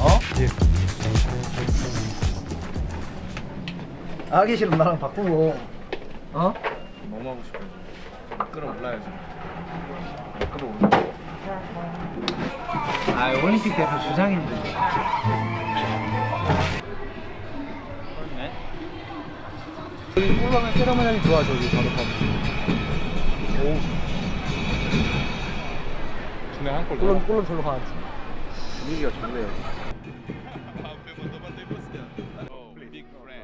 어? 아기 싫으면 나랑 바꾸고. 어? 너무 하고 싶어요. 끌어올라야지. 끌어올라. 아 올림픽 대표 주장인데. 올라가면 세레머니이 좋아 저기 바로 바로. 중에 한골 물론 물론 절로 가야지. 분위기가 좋네요.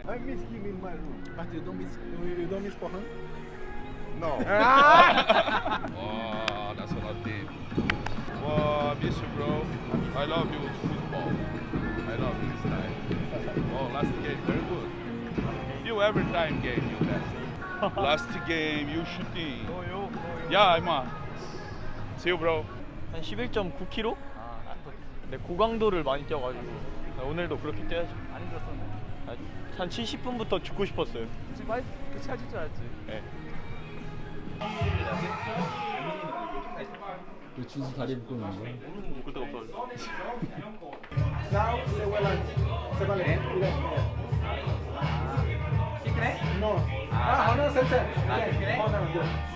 I miss him in my room. But you don't miss you don't miss Pohan? No. Wow, national team. Wow, miss you, bro. I love you, football. I love you this time. Oh, last game, very good. You every time game, you best. last game, you shooting. Yeah, I'm on. See you, bro. 한 11.9kg? 네, 고강도를 많이 뛰어가지고 아, 오늘도 그렇게 뛰어야죠. 많이 뛰었었네. 한 70분부터 죽고 싶었어요. 지금 많이 그치 하실 줄 알았지. 네. 그 준수 다리 묶고 있는 거야? 묶을 데가 없어가지고. Now say well say well No. Ah, no, say say. Okay. Hold on, good. 제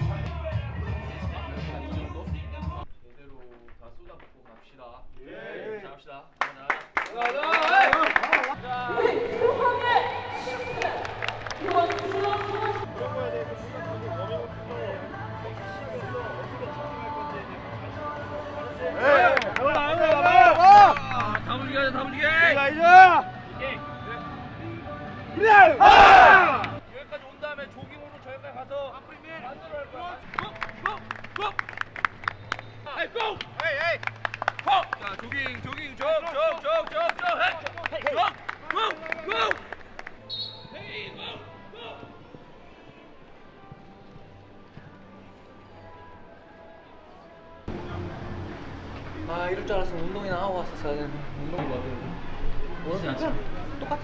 나 하고 왔었어야 되는데 운동이 뭐 오늘 그냥 똑같아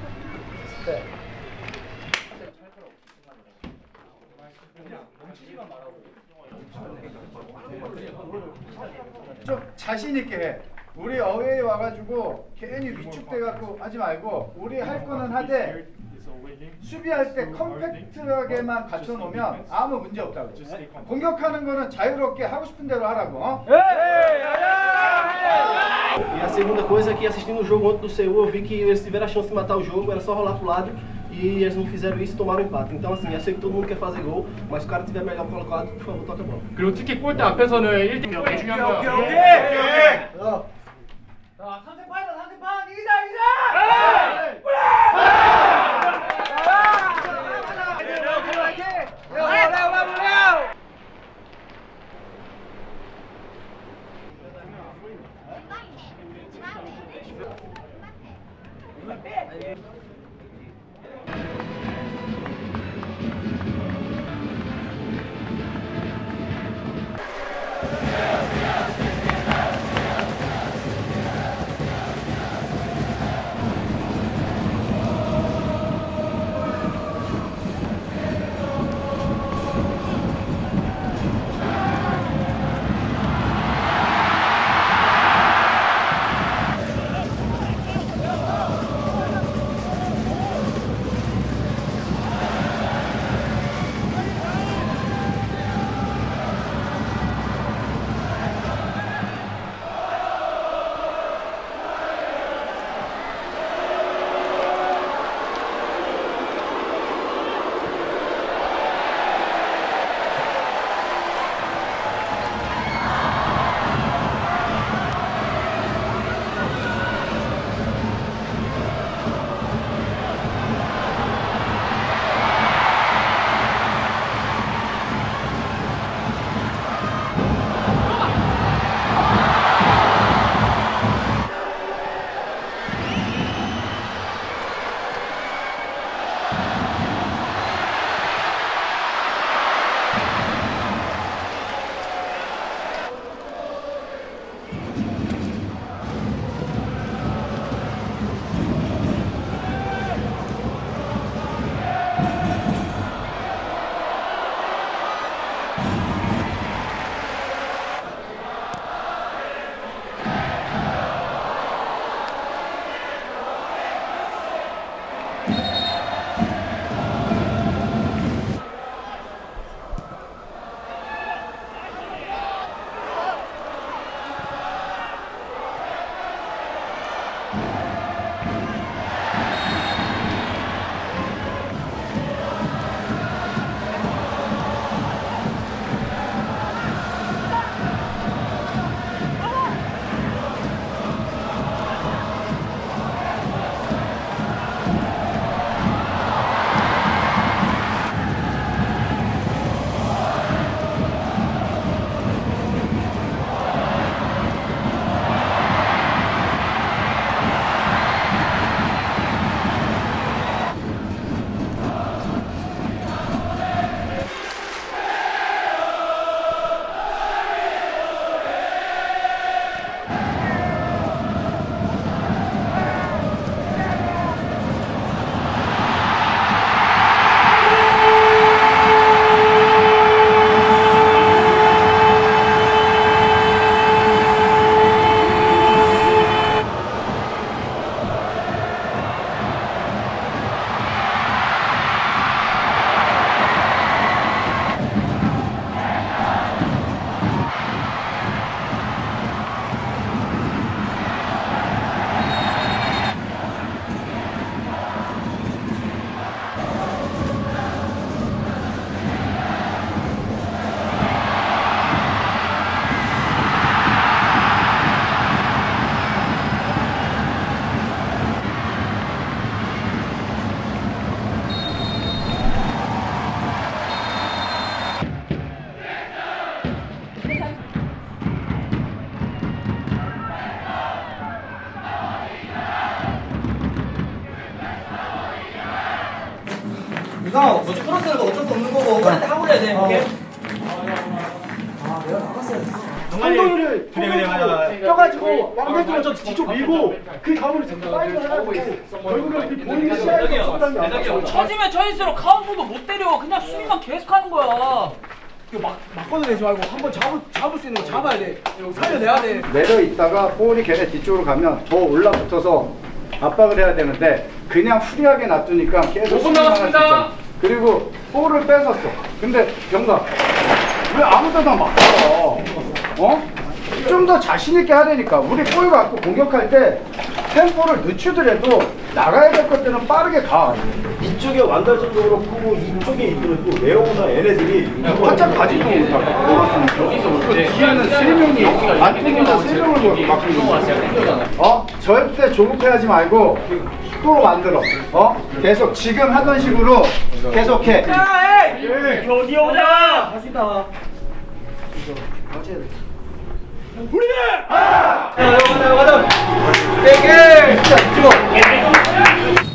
네. 좀 자신 있게 해. 우리 어웨이 와가지고 괜히 위축돼갖고 하지 말고 우리 할 거는 하되 수비할 때 컴팩트하게만 갖춰놓으면 아무 문제 없다고. 공격하는 거는 자유롭게 하고 싶은 대로 하라고. 어? E a segunda coisa é que assistindo o jogo ontem do Seul, eu vi que eles tiveram a chance de matar o jogo, era só rolar pro lado e eles não fizeram isso e tomaram empate. Então assim, eu sei que todo mundo quer fazer gol, mas se o cara tiver melhor colocado, por favor, toca a bola. 그리고 특히 골대 앞에서는 1등 골이 중요한 거야. 어. 그래도 밀고 그 다음으로 잠깐 파이브 하고 결국은 그 본인 시야에서 쏟아는 게 아니야. 처지면 처질수록 카운트도 못 때려 그냥 수비만 계속 하는 거야 막거도 내지 말고 한번 잡을, 잡을 수 있는 거 잡아야 돼. 살려내야 돼. 내려 있다가 볼이 걔네 뒤쪽으로 가면 더 올라붙어서 압박을 해야 되는데 그냥 프리하게 놔두니까 계속 5분 수비만 할수 남았습니다. 그리고 볼을 뺏었어. 근데 병사 왜 아무 데나 막 어? 좀 더 자신 있게 하려니까 우리 볼 갖고 공격할 때 템포를 늦추더라도 나가야 될 것들은 빠르게 가. 이쪽에 완달선도 그렇고 이쪽에 있고 레오나 얘네들이 활짝 가지도 못하고 여기서 그 뒤에는 세 명이 안쪽에서 세 명을 막고 있는 거야. 어? 절대 조급해하지 말고 또 만들어. 어? 계속 지금 하던 식으로 계속해. 어디 오자 고생하셨어 우리는 아! 자, 가자, 가자. 땡겨! 자, 찍어.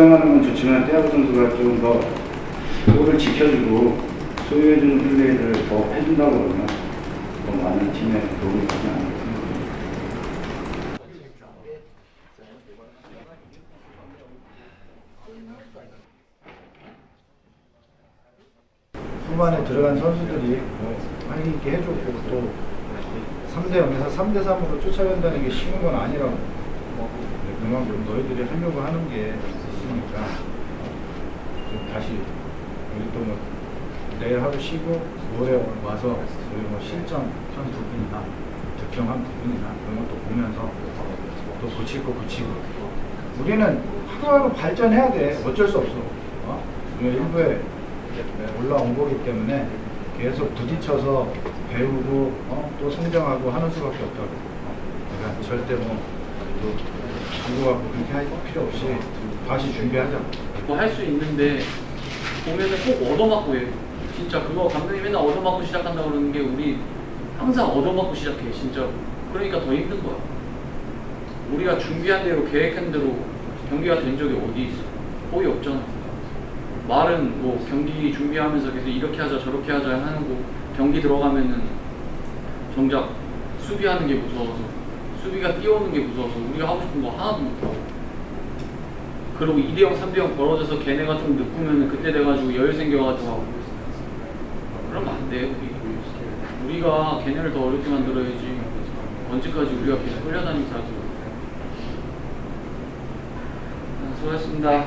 득점하는 건 좋지만 떼아고 선수가 좀더 골을 지켜주고 소유해주는 플레이를 더 해준다고 그러면 더 많은 팀에 도움이 되지 않을까. 후반에 들어간 선수들이 뭐 활기 있게 해줬고 또 3대 0에서 3대 3으로 쫓아간다는 게 쉬운 건 아니라고 뭐 그만큼 너희들이 하려고 하는 게 있으니까 좀 다시 우리 또뭐 내일 하루 쉬고 모레 와서 우리 뭐 실점 한 부분이나 득점 한 부분이나 그런 것도 보면서 또 고칠 거 고치고 우리는 하루하루 발전해야 돼 어쩔 수 없어 어? 일부에 올라온 거기 때문에 계속 부딪혀서 배우고 어? 또 성장하고 하는 수밖에 없다고 그러니까 절대 뭐 또 주고받고 그렇게 할 필요 없이 다시 준비하자 뭐 할 수 있는데 보면은 꼭 얻어맞고 해. 진짜 그거 감독이 맨날 얻어맞고 시작한다 그러는 게 우리 항상 얻어맞고 시작해 진짜. 그러니까 더 힘든 거야. 우리가 준비한 대로 계획한 대로 경기가 된 적이 어디 있어? 거의 없잖아. 말은 뭐 경기 준비하면서 계속 이렇게 하자 저렇게 하자 하는 거 경기 들어가면은 정작 수비하는 게 무서워서 수비가 뛰어오는 게 무서워서 우리가 하고 싶은 거 하나도 못하고 그리고 2대0, 3대0 벌어져서 걔네가 좀 늦으면 그때 돼가지고 여유 생겨가지고 하고 그러면 안 돼, 우리. 우리가 걔네를 더 어렵게 만들어야지. 언제까지 우리가 계속 끌려다니면서. 아, 수고하셨습니다.